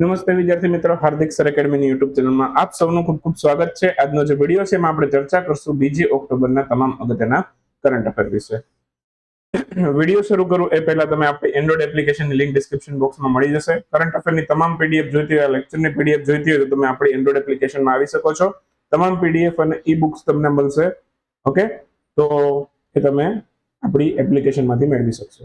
નમસ્તે વિદ્યાર્થી મિત્રો, હાર્દિક સર એકેડમીની યુટ્યુબ ચેનલમાં આપ સૌનું ખૂબ ખૂબ સ્વાગત છે. આજનો જે વીડિયો છે એમાં આપણે ચર્ચા કરશું બીજી ઓક્ટોબરના તમામ અગત્યના કરંટ અફેર વિશે. વીડિયો શરૂ કરું એ પહેલા તમે આપણી એન્ડ્રોઇડ એપ્લિકેશનની લિંક ડિસ્ક્રિપ્શન બોક્સમાં મળી જશે. કરંટ અફેરની તમામ પીડીએફ જોઈતી હોય લેક્ચરની પીડીએફ જોઈતી હોય તો તમે આપણી એન્ડ્રોઇડ એપ્લિકેશનમાં આવી શકો છો. તમામ પીડીએફ અને ઈ બુક્સ તમને મળશે. ઓકે તો એ તમે આપણી એપ્લિકેશનમાંથી મેળવી શકશો.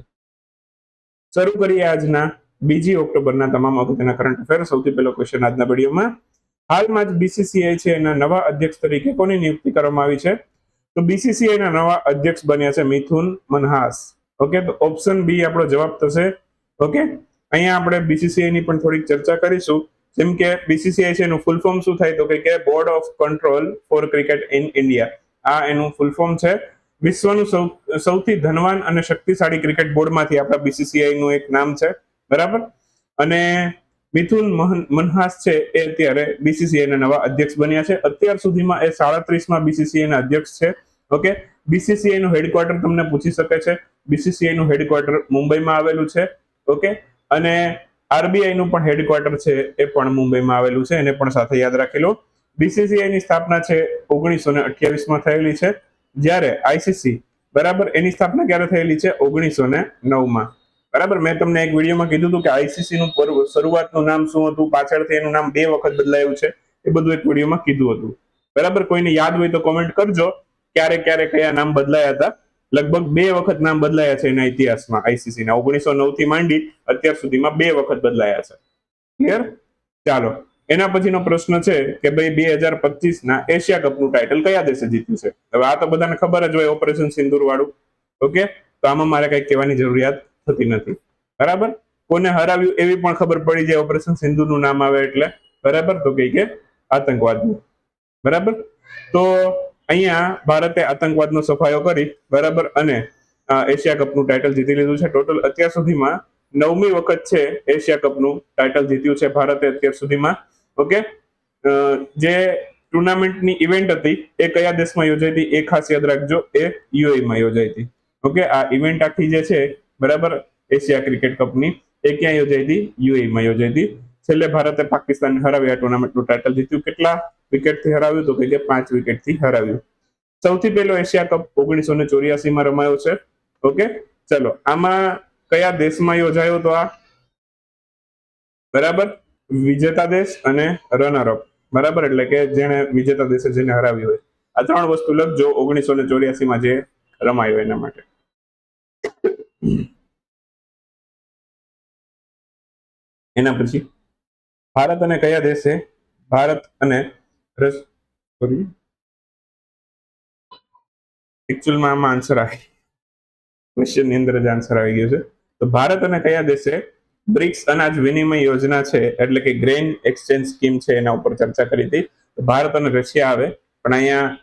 શરૂ કરીએ આજના બીજી ઓક્ટોબરના તમામ અગત્યના કરંટ અફેર સૌથી પહેલો ક્વેશ્ચન આજના વિડીયોમાં. હાલમાં જ બીસીસીઆઈ છે, એના નવા અધ્યક્ષ તરીકે કોની નિયુક્તિ કરવામાં આવી છે? તો બીસીસીઆઈના નવા અધ્યક્ષ બન્યા છે મિથુન મનહાસ. ઓકે તો ઓપ્શન બી આપણો જવાબ થશે. ઓકે અહીંયા આપણે બીસીસીઆઈ ની પણ થોડીક ચર્ચા કરીશું. જેમ કે બીસીસીઆઈ છે એનું ફૂલ ફોર્મ શું થાય તો કે board of control for cricket in India આ એનું ફૂલ ફોર્મ છે. વિશ્વનું સૌથી ધનવાન અને શક્તિશાળી ક્રિકેટ બોર્ડમાંથી આપણા બીસીસીઆઈ નું એક નામ છે. બરાબર? અને મહન- મનહાસ છે એ અત્યારે બીસીસીઆઈ ના નવા અધ્યક્ષ બન્યા છે. અત્યાર સુધીમાં એ સાડત્રીસમાં બીસીસીઆઈ ના અધ્યક્ષ છે. ઓકે? બીસીસીઆઈ નું હેડક્વાર્ટર તમને પૂછી શકે છે. બીસીસીઆઈ નું હેડક્વાર્ટર મુંબઈમાં આવેલું છે. ઓકે? અને આરબીઆઈ નું પણ હેડક્વાર્ટર છે એ પણ મુંબઈમાં આવેલું છે. એને પણ સાથે યાદ રાખી લો બીસીસીઆઈ ની સ્થાપના છે ઓગણીસો ને અઠ્યાવીસમાં થયેલી છે. જ્યારે આઈસીસી બરાબર? એની સ્થાપના ક્યારે થયેલી છે? ઓગણીસો ને નવમાં. બરાબર? મેં તમને એક વિડીયોમાં કીધું હતું કે આઈસીસી નું શરૂઆતનું નામ શું હતું? પાછળથી એનું નામ બે વખત બદલાયું છે. એ બધું એક વિડીયોમાં કીધું હતું. બરાબર? કોઈને યાદ હોય તો કોમેન્ટ કરજો. ક્યારે ક્યારે કયા નામ બદલાયા હતા? લગભગ બે વખત નામ બદલાયા છે એના ઇતિહાસમાં આઈસીસી ના. ઓગણીસો નવથી માંડી અત્યાર સુધીમાં બે વખત બદલાયા છે. ક્લિયર ચાલો. એના પછીનો પ્રશ્ન છે કે ભાઈ બે હજાર પચીસ ના એશિયા કપનું ટાઇટલ કયા દેશે જીત્યું છે? હવે આ તો બધાને ખબર જ હોય ઓપરેશન સિંદુર વાળું ઓકે તો આમાં મારે કઈ કહેવાની જરૂરિયાત થતી નથી. બરાબર? કોને હરાવ્યું એવી પણ ખબર પડી જાય ઓપરેશન સિંધુનું નામ આવે એટલે. બરાબર? તો કઈ કે આતંકવાદનું. બરાબર? તો અહીંયા ભારતે આતંકવાદનો સફાયો કરી, બરાબર? અને એશિયા કપનું ટાઇટલ જીતી લીધું છે. ટોટલ અત્યાર સુધીમાં નવમી વખત છે એશિયા કપનું ટાઇટલ જીત્યું છે ભારતે અત્યાર સુધીમાં. ઓકે? જે ટુર્નામેન્ટની ઇવેન્ટ હતી, એ કયા દેશમાં યોજાઈ હતી એ ખાસ યાદ રાખજો. એ UAE યોજાઈ હતી. ઓકે? આ ઇવેન્ટ આખી જે છે બરાબર? Asia cricket કપની. એ ક્યાં યોજાઈ હતી? યુએમાં યોજાઈ હતી. છેલ્લે ભારતે પાકિસ્તાનને હરાવી આ ટુર્નામેન્ટનું ટાઇટલ જીત્યું. કેટલા વિકેટથી હરાવ્યું? તો કે પાંચ વિકેટથી હરાવ્યું. સૌથી પહેલો એશિયા કપ ઓગણીસો ને ચોર્યાસીમાં રમાયો છે. ઓકે? ચલો, આમાં કયા દેશમાં યોજાયો તો આ? બરાબર? વિજેતા દેશ અને રનર અપ બરાબર? એટલે કે જેને વિજેતા દેશે જેને હરાવ્યું હોય. આ ત્રણ વસ્તુ લખજો ઓગણીસો ને ચોર્યાસીમાં જે રમાયો એના માટે. એના પછી ભારત અને કયા દેશે ભારત અને આન્સર આવી. ક્વેશ્ચન છે. તો ભારત અને કયા દેશે બ્રિક્સ અનાજ વિનિમય યોજના છે? એટલે કે ગ્રેન એક્સચેન્જ સ્કીમ છે એના ઉપર ચર્ચા કરી હતી. ભારત અને રશિયા આવે, પણ અહીંયા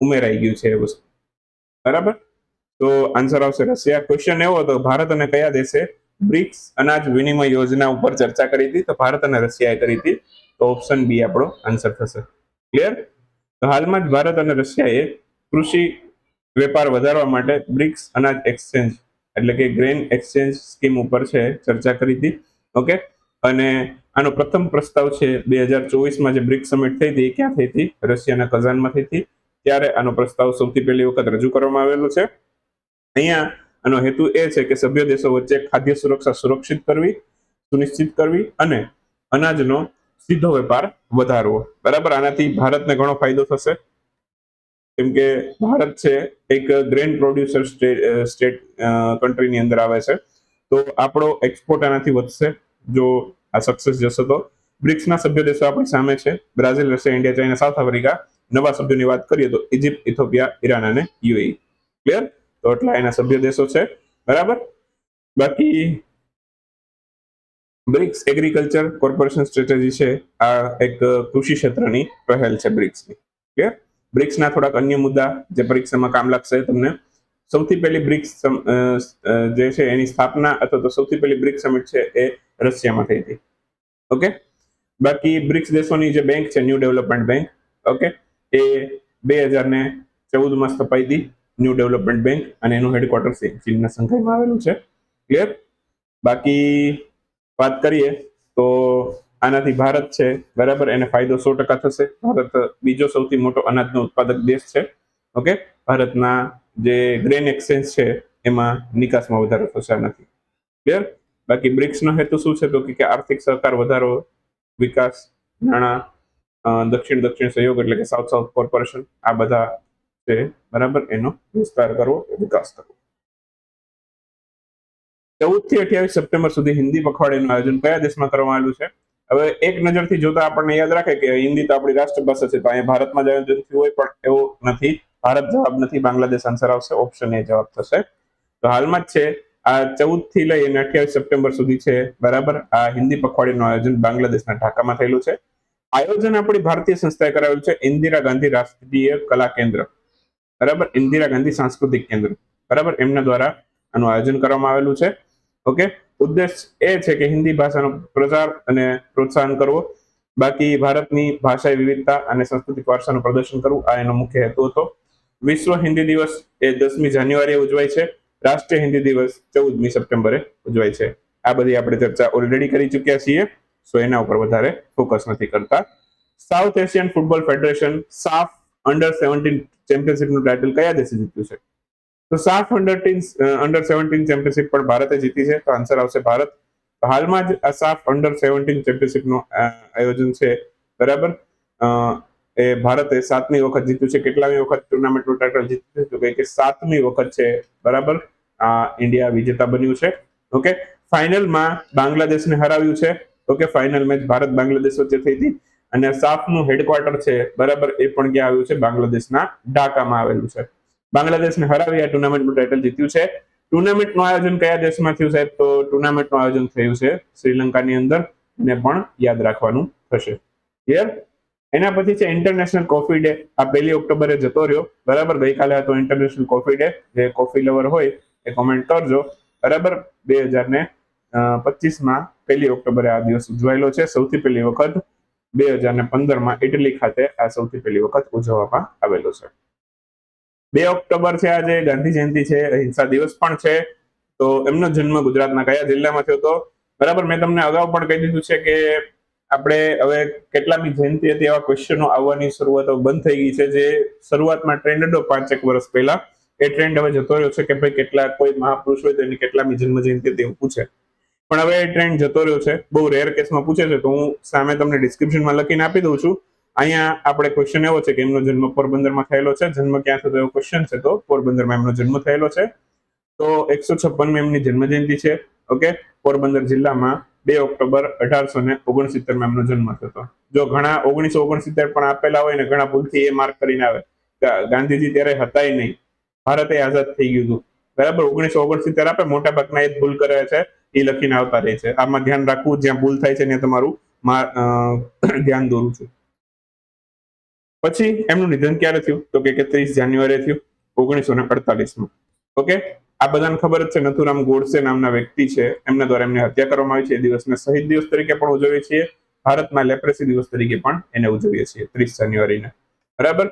ઉમેરાઈ ગયું છે એ વસ્તુ. બરાબર? તો આન્સર આવશે રશિયા. ક્વેશ્ચન એવો હતો, ભારત અને કયા દેશે બ્રિક્સ અનાજ વિનિમય યોજના ઉપર ચર્ચા કરી હતી? તો ભારત અને રશિયાએ કરી હતી. તો ઓપ્શન બી આપણો આન્સર થશે. ક્લિયર તો હાલમાં જ ભારત અને રશિયાએ કૃષિ વેપાર વધારવા માટે બ્રિક્સ અનાજ એક્સચેન્જ એટલે કે ગ્રેન એક્સચેન્જ સ્કીમ ઉપર છે, ચર્ચા કરી હતી. ઓકે અને આનો પ્રથમ પ્રસ્તાવ છે, બે હજાર ચોવીસમાં જે બ્રિક્સ સમિટ થઈ હતી, એ ક્યાં થઈ હતી? રશિયાના કઝાનમાં થઈ હતી. ત્યારે આનો પ્રસ્તાવ સૌથી પહેલી વખત રજૂ કરવામાં આવેલો છે. અહીંયા આનો હેતુ એ છે કે સભ્ય દેશો વચ્ચે ખાદ્ય સુરક્ષા સુરક્ષિત કરવી, સુનિશ્ચિત કરવી અને અનાજનો સીધો વેપાર વધારવો. બરાબર? આનાથી ભારતને ઘણો ફાયદો થશે. કેમ કે ભારત છે એક ગ્રેન પ્રોડ્યુસર સ્ટેટ કન્ટ્રીની અંદર આવે છે. તો આપણો એક્સપોર્ટ આનાથી વધશે. જો આ સક્સેસ જશે તો. બ્રિક્સના સભ્ય દેશો આપણી સામે છે. Brazil, Russia, India, China, South Africa. નવા સભ્યોની વાત કરીએ તો ઇજિપ્ત ઇથોપિયા, ઈરાન અને યુએઈ. ક્લિયર તો એટલા એના સભ્ય દેશો છે. બરાબર? બાકી બ્રિક્સ એગ્રીકલ્ચર કોર્પોરેશન સ્ટ્રેટેજી છે. આ એક કૃષિ ક્ષેત્રની પહેલ છે બ્રિક્સની. ક્લિયર બ્રિક્સના થોડાક અન્ય મુદ્દા જે પરીક્ષામાં કામ લાગશે તમને. સૌથી પહેલી બ્રિક્સ જે છે એની સ્થાપના અથવા તો સૌથી પહેલી બ્રિક્સ સમિટ છે એ રશિયામાં થઈ હતી. ઓકે? બાકી બ્રિક્સ દેશોની જે બેંક છે ન્યૂ ડેવલપમેન્ટ બેંક ઓકે? એ બે હજાર ને ચૌદમાં સ્થપાઈ હતી. ન્યૂ ડેવલપમેન્ટ બેંક અને એનું હેડક્વાર્ટર ચીનના સંઘાઈમાં આવેલું છે. ક્લિયર બાકી વાત કરીએ તો આનાથી ભારત છે, બરાબર? એને ફાયદો સો ટકા થશે. ભારત બીજો સૌથી મોટો અનાજનો ઉત્પાદક દેશ છે. ઓકે ભારતના જે ગ્રેન એક્સચેન્જ છે, એમાં નિકાસમાં વધારો થશે આનાથી. ક્લિયર બાકી બ્રિક્સનો હેતુ શું છે? તો કે આર્થિક સહકાર વધારો, વિકાસ, નાણાં દક્ષિણ દક્ષિણ સહયોગ એટલે કે સાઉથ સાઉથ કોર્પોરેશન આ બધા છે બરાબર એનો વિસ્તાર કરવો વિકાસ કરવો. ચૌદથી અઠ્યાવીસ સપ્ટેમ્બર સુધી હિન્દી પખવાડિયાનું આયોજન કયા દેશમાં કરવામાં આવેલું છે? હવે એક નજરથી જોતા આપણને યાદ રાખે કે હિન્દી તો આપણી રાષ્ટ્રભાષા છે, તો અહીંયા ભારતમાં જ આયોજન થયું હોય, પણ એવું નથી. ભારત જવાબ નથી, બાંગ્લાદેશ આન્સર આવશે ઓપ્શન એ જવાબ થશે. તો હાલમાં જ છે, આ ચૌદથી લઈ અને અઠ્યાવીસ સપ્ટેમ્બર સુધી છે, બરાબર? આ હિન્દી પખવાડિયાનું આયોજન બાંગ્લાદેશના ઢાકામાં થયેલું છે. આયોજન આપણી ભારતીય સંસ્થાએ કરાવેલું છે, ઇન્દિરા ગાંધી રાષ્ટ્રીય કલા કેન્દ્ર. બરાબર? ઇન્દિરા ગાંધી સાંસ્કૃતિક કેન્દ્ર. બરાબર? એમના દ્વારા આનું આયોજન કરવામાં આવેલું છે. ઓકે? ઉદ્દેશ એ છે કે હિન્દી ભાષાનો પ્રચાર અને પ્રોત્સાહન કરવો. બાકી ભારતની ભાષાઈ વિવિધતા અને સાંસ્કૃતિક વારસાનું પ્રદર્શન કરવું, આ એનો મુખ્ય હેતુ હતો. વિશ્વ હિન્દી દિવસ એ દસમી જાન્યુઆરીએ ઉજવાય છે. રાષ્ટ્રીય હિન્દી દિવસ ચૌદમી સપ્ટેમ્બરે ઉજવાય છે. આ બધી આપણે ચર્ચા ઓલરેડી કરી ચૂક્યા છીએ સો એના ઉપર વધારે ફોકસ નથી કરતા. South Asian Football Federation SAFF under seventeen ચેમ્પિયનશિપનું title કયા દેશે જીત્યું છે? તો SAFF under under seventeen championship પણ ભારતે જીતી છે. તો આન્સર આવશે ભારત. હાલમાં જ આ સાફ અંડર સેવન્ટીન ચેમ્પિયનશિપનું આયોજન છે. બરાબર? એ ભારતે સાતમી વખત જીત્યું છે. કેટલામી વખત ટુર્નામેન્ટનું ટાઇટલ જીત્યું છે? તો કે સાતમી વખત છે. બરાબર? આ ઇન્ડિયા વિજેતા બન્યું છે. ઓકે? ફાઇનલમાં બાંગ્લાદેશને હરાવ્યું છે. Okay? Final match Bharat Bangladesh વચ્ચે થઈ હતી. અને સાફનું હેડક્વાર્ટર છે, બરાબર, એ પણ ક્યાં આવ્યું છે? બાંગ્લાદેશના ઢાકામાં આવેલું છે. બાંગ્લાદેશને હરાવી આ ટુર્નામેન્ટનું ટાઇટલ જીત્યું છે. ટુર્નામેન્ટનું આયોજન કયા દેશમાં થયું સાહેબ? તો ટુર્નામેન્ટનું આયોજન થયું છે શ્રીલંકાની અંદર, ને પણ યાદ રાખવાનું થશે. ક્લિયર એના પછી છે ઇન્ટરનેશનલ કોફી ડે આ પહેલી ઓક્ટોબરે જતો રહ્યો. બરાબર, ગઈકાલે હતો ઇન્ટરનેશનલ કોફી ડે જે કોફી લવર હોય, એ કોમેન્ટ કરજો. બરાબર, બે હજાર ને પચીસમાં પહેલી ઓક્ટોબરે આ દિવસ ઉજવાયેલો છે. સૌથી પહેલી વખત બે હજાર ને પંદરમાં ઇટલી ખાતે આ સૌથી પહેલી વખત ઉજવવામાં આવેલો છે. બે ઓક્ટોબર છે આજે, ગાંધી જયંતિ છે, અહિંસા દિવસ પણ છે. તો એમનો જન્મ ગુજરાતના કયા જિલ્લામાં થયો હતો? બરાબર, મેં તમને અગાઉ પણ કહી દીધું છે કે આપણે હવે કેટલામી જયંતિ હતી એવા ક્વેશ્ચનો આવવાની શરૂઆતો બંધ થઈ ગઈ છે. જે શરૂઆતમાં ટ્રેન્ડ હતો પાંચેક વર્ષ પહેલા. એ ટ્રેન્ડ હવે જતો રહ્યો છે કે ભાઈ કેટલા કોઈ મહાપુરુષ હોય તો એની કેટલામી જન્મ જયંતિ હતી એવું પૂછે. પણ હવે એ ટ્રેન્ડ જતો રહ્યો છે. બહુ રેર કેસમાં પૂછે છે, તો હું સામે તમને ડિસ્ક્રિપ્શનમાં લખીને આપી દઉં છું. અહીંયા આપણે ક્વેશ્ચન એવો છે કે એમનો જન્મ પોરબંદરમાં થયેલો છે. જન્મ ક્યાં થતો એવો ક્વેશ્ચન છે, તો પોરબંદરમાં એમનો જન્મ થયેલો છે. તો એકસો છપ્પન એમની જન્મ જયંતિ છે. ઓકે? પોરબંદર જિલ્લામાં બે ઓક્ટોબર અઢારસો ને ઓગણસિત્તેરમાં એમનો જન્મ થતો જો ઘણા ઓગણીસો ઓગણસિત્તેર પણ આપેલા હોય ને, ઘણા ભૂલથી એ માર્ક કરીને આવે. ગાંધીજી ત્યારે હતા નહીં. ભારતે આઝાદ થઈ ગયું હતું. બરાબર? ઓગણીસો ઓગણસિત્તેર આપે મોટા ભાગના એ ભૂલ કરે છે. એ લખીને આવતા રહે છે. આમાં ધ્યાન રાખવું, જ્યાં ભૂલ થાય છે ત્યાં તમારું ધ્યાન દોરું છું. પછી એમનું નિધન ક્યારે થયું? તો કે ત્રીસ જાન્યુઆરી થયું, ઓગણીસો ને અડતાલીસમાં. ઓકે? આ બધાને ખબર જ છે, નથુરામ ગોડસે નામના વ્યક્તિ છે. એમના દ્વારા એમની હત્યા કરવામાં આવી છે. એ દિવસને શહીદ દિવસ તરીકે પણ ઉજવીએ છીએ. ભારતમાં લેપ્રેસી દિવસ તરીકે પણ એને ઉજવીએ છીએ, ત્રીસ જાન્યુઆરીને. બરાબર?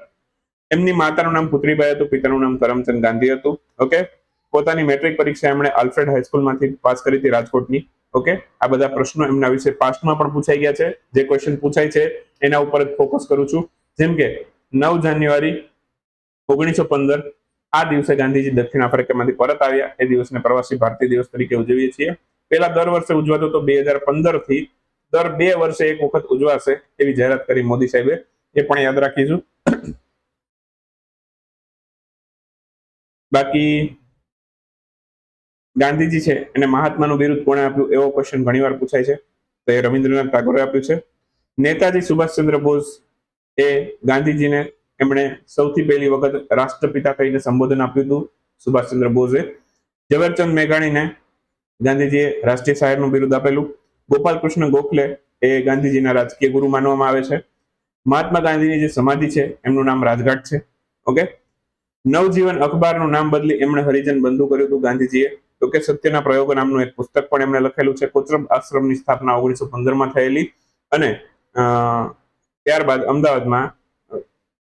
એમની માતાનું નામ પુત્રીબાઈ હતું, પિતાનું નામ કરમચંદ ગાંધી હતું. ઓકે? પોતાની મેટ્રિક પરીક્ષા એમણે આલ્ફ્રેડ હાઈસ્કૂલમાંથી પાસ કરી હતી રાજકોટની. ઓકે? આ બધા પ્રશ્નો એમના વિશે પાસ્ટમાં પણ પૂછાઈ ગયા છે. જે ક્વેશ્ચન પૂછાય છે, એના ઉપર જ ફોકસ કરું છું. જેમ કે, નવ જાન્યુઆરી ઓગણીસો પંદર, આ દિવસે ગાંધીજી દક્ષિણ આફ્રિકામાંથી પરત આવ્યા. એ દિવસને પ્રવાસી ભારતીય દિવસ તરીકે ઉજવીએ છીએ. પહેલા દર વર્ષે ઉજવાતો તો બે હજાર પંદરથી દર બે વર્ષે એક વખત ઉજવાશે એવી જાહેરાત કરી મોદી સાહેબે. એ પણ યાદ રાખીશું. બાકી ગાંધીજી છે એને મહાત્માનું બિરુદ કોણે આપ્યું એવો ક્વેશ્ચન ઘણીવાર પૂછાય છે. તો એ રવિન્દ્રનાથ ટાગોરે આપ્યું છે. નેતાજી સુભાષચંદ્ર બોઝ એ ગાંધીજીને એમણે સૌથી પહેલી વખત રાષ્ટ્રપિતા કહીને સંબોધન આપ્યું હતું સુભાષચંદ્ર બોઝે. ઝવેરચંદ મેઘાણીને ગાંધીજીએ રાષ્ટ્રીય શાયરનું બિરુદ આપેલું. ગોપાલ કૃષ્ણ ગોખલે એ ગાંધીજીના રાજકીય ગુરુ માનવામાં આવે છે. મહાત્મા ગાંધીની જે સમાધિ છે એમનું નામ રાજઘાટ છે. ઓકે? નવજીવન અખબારનું નામ બદલી એમણે હરિજન બંધુ કર્યું હતું ગાંધીજીએ. તો કે સત્યના પ્રયોગો નામનું એક પુસ્તક પણ એમણે લખેલું છે કોચરબ આશ્રમની સ્થાપના ઓગણીસો પંદરમાં થયેલી અને ત્યારબાદ અમદાવાદમાં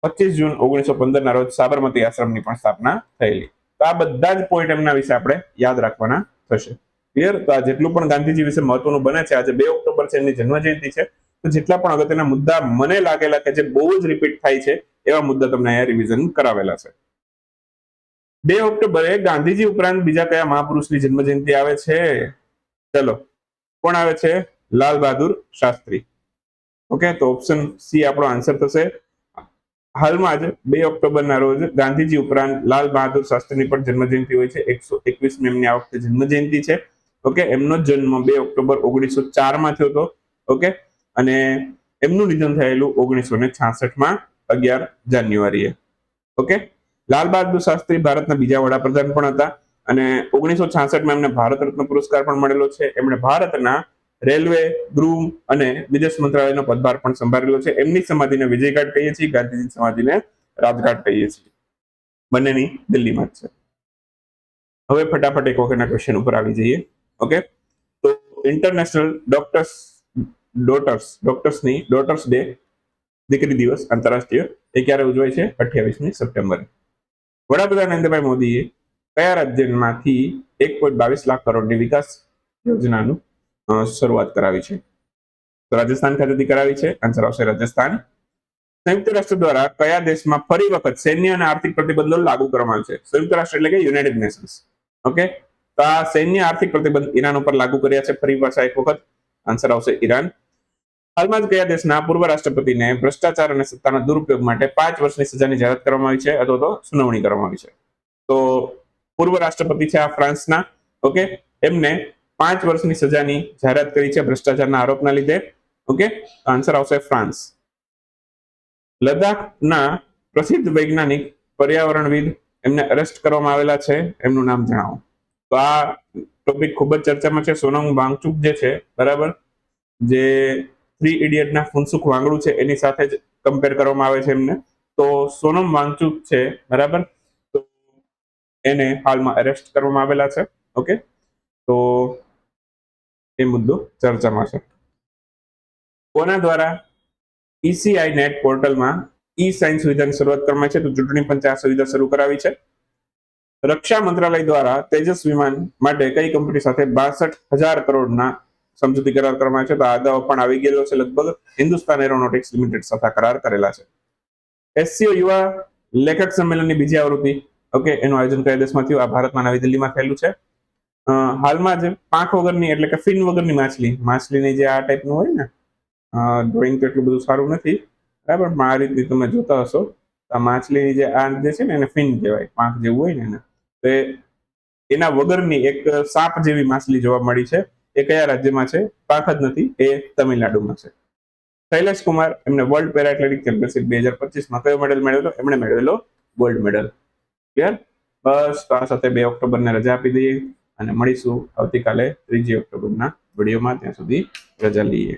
પચીસ જૂન ઓગણીસો પંદરના રોજ સાબરમતી આશ્રમની પણ સ્થાપના થયેલી. તો આ બધા જ પોઈન્ટ એમના વિશે આપણે યાદ રાખવાના થશે. ક્લિયર તો આ જેટલું પણ ગાંધીજી વિશે મહત્વનું બને છે, આજે બે ઓક્ટોબર છે, એમની જન્મજયંતિ છે, તો જેટલા પણ અગત્યના મુદ્દા મને લાગેલા કે જે બહુ જ રિપીટ થાય છે, એવા મુદ્દા તમને અહીંયા રિવિઝન કરાવેલા છે. બે ઓક્ટોબરે ગાંધીજી ઉપરાંત બીજા કયા મહાપુરુષની જન્મ જયંતિ આવે છે? ચલો, કોણ આવે છે? લાલ બહાદુર શાસ્ત્રી. ઓકે, તો ઓપ્શન સી આપણો આન્સર થશે. હાલમાં જ બે ઓક્ટોબરના રોજ ગાંધીજી ઉપરાંત લાલ બહાદુર શાસ્ત્રીની પણ જન્મ જયંતિ હોય છે. એકસો એકવીસ મેમની આ વખતે જન્મ જયંતિ છે. ઓકે, એમનો જન્મ બે ઓક્ટોબર ઓગણીસો ચારમાં થયો હતો. ઓકે, અને એમનું નિધન થયેલું ઓગણીસો ને છાસઠમાં અગિયાર જાન્યુઆરીએ. ઓકે લાલ બહાદુર શાસ્ત્રી ભારતના બીજા વડાપ્રધાન પણ હતા અને ઓગણીસો છાસઠમાં એમને ભારત રત્ન પુરસ્કાર પણ મળેલો છે. એમણે ભારતના રેલવે, ગૃહ અને વિદેશ મંત્રાલયનો પદભાર પણ સંભાળેલો છે. એમની સમાધિને વિજયઘાટ કહીએ છીએ, ગાંધીજી સમાધિને રાજઘાટ કહીએ છીએ. બંનેની દિલ્હીમાં જ છે. હવે ફટાફટ એક વખતના ક્વેશ્ચન ઉપર આવી જઈએ. ઓકે તો ઇન્ટરનેશનલ ડોક્ટર્સ ડોટર્સ ડોક્ટર્સની ડોટર્સ ડે દીકરી દિવસ આંતરરાષ્ટ્રીય, એ ક્યારે ઉજવાય છે? અઠ્યાવીસમી સપ્ટેમ્બરે. વડાપ્રધાન નરેન્દ્રભાઈ મોદીએ કયા રાજ્યમાંથી એક પોઈન્ટ બાવીસ લાખ કરોડની વિકાસ યોજનાનું શરૂઆત કરાવી છે? તો રાજસ્થાન ખાતેથી કરાવી છે. આન્સર આવશે રાજસ્થાન. સંયુક્ત રાષ્ટ્ર દ્વારા કયા દેશમાં ફરી વખત સૈન્ય અને આર્થિક પ્રતિબંધો લાગુ કરવામાં આવે છે? સંયુક્ત રાષ્ટ્ર એટલે કે યુનાઇટેડ નેશન્સ ઓકે તો આ સૈન્ય આર્થિક પ્રતિબંધ ઈરાન ઉપર લાગુ કર્યા છે. ફરી પાછા એક વખત આન્સર આવશે ઈરાન. હાલમાં જ કયા દેશના પૂર્વ રાષ્ટ્રપતિને ભ્રષ્ટાચાર અને સત્તાના દુરુપયોગ માટે પાંચ વર્ષની સજાની જાહેરાત કરવામાં આવી છે અથવા તો સુનાવણી કરવામાં આવી છે? તો પૂર્વ રાષ્ટ્રપતિ છે આ ફ્રાન્સના, ઓકે? એમને પાંચ વર્ષની સજાની જાહેરાત કરી છે ભ્રષ્ટાચારના આરોપના લીધે, ઓકે? આન્સર આવશે ફ્રાન્સ. લદ્દાખના પ્રસિદ્ધ વૈજ્ઞાનિક પર્યાવરણવિદ એમને અરેસ્ટ કરવામાં આવેલા છે, એમનું નામ જણાવો. તો આ ટોપિક ખૂબ જ ચર્ચામાં છે. સોનમ વાંગચુક જે છે, બરાબર? જે થ્રી ઇડિયટના ફુનસુખ વાંગડું છે, એની સાથે જ કમ્પેર કરવામાં આવે છે એમને. તો સોનમ વાંગચુક છે, બરાબર? તો એને હાલમાં અરેસ્ટ કરવામાં આવેલા છે ઓકે તો એ મુદ્દો ચર્ચામાં છે. કોના દ્વારા ઈસીઆઈ નેટ પોર્ટલમાં ઈ સાઇન સુવિધાની શરૂઆત કરવામાં છે? તો ચૂંટણી પંચે આ સુવિધા શરૂ કરાવી છે. રક્ષા મંત્રાલય દ્વારા તેજસ વિમાન માટે કઈ કંપની સાથે બાસઠ હજાર કરોડના સમજૂતી કરાર કરવામાં છે. તો આ અગાઉ પણ આવી ગયેલો છે લગભગ. હિન્દુસ્તાન એરોનોટિક્સ લિમિટેડ સાથે કરાર કરેલા છે. એસસીઓ યુવા લેખક સંમેલનની બીજી આવૃત્તિ. ઓકે, એનું આયોજન કયા દેશમાં થયું. આ ભારતમાં નવી દિલ્હીમાં થયેલું છે. હાલમાં જ પાંખ વગરની, એટલે કે ફિન વગરની માછલી, માછલીની જે આ ટાઈપનું હોય ને ડ્રોઈંગ તો એટલું બધું સારું નથી. બરાબર? પણ આ રીતની તમે જોતા હશો. આ માછલીની જે આ જે છે ને, એને ફિન કહેવાય. પાંખ જેવું હોય ને એને. તો એના વગરની એક સાપ જેવી માછલી જોવા મળી છે. એ કયા રાજ્યમાં છે? પાંખ જ નથી, એ તમિલનાડુમાં છે. શૈલેષ કુમાર એમને વર્લ્ડ પેરા એથ્લેટિક બે હજાર પચીસમાં કયો મેડલ મેળવેલો? એમણે મેળવેલો ગોલ્ડ મેડલ ક્લિયર બસ, તો આ સાથે બે ઓક્ટોબરને રજા આપી દઈએ અને મળીશું આવતીકાલે ત્રીજી ઓક્ટોબરના વિડીયોમાં. ત્યાં સુધી રજા લઈએ.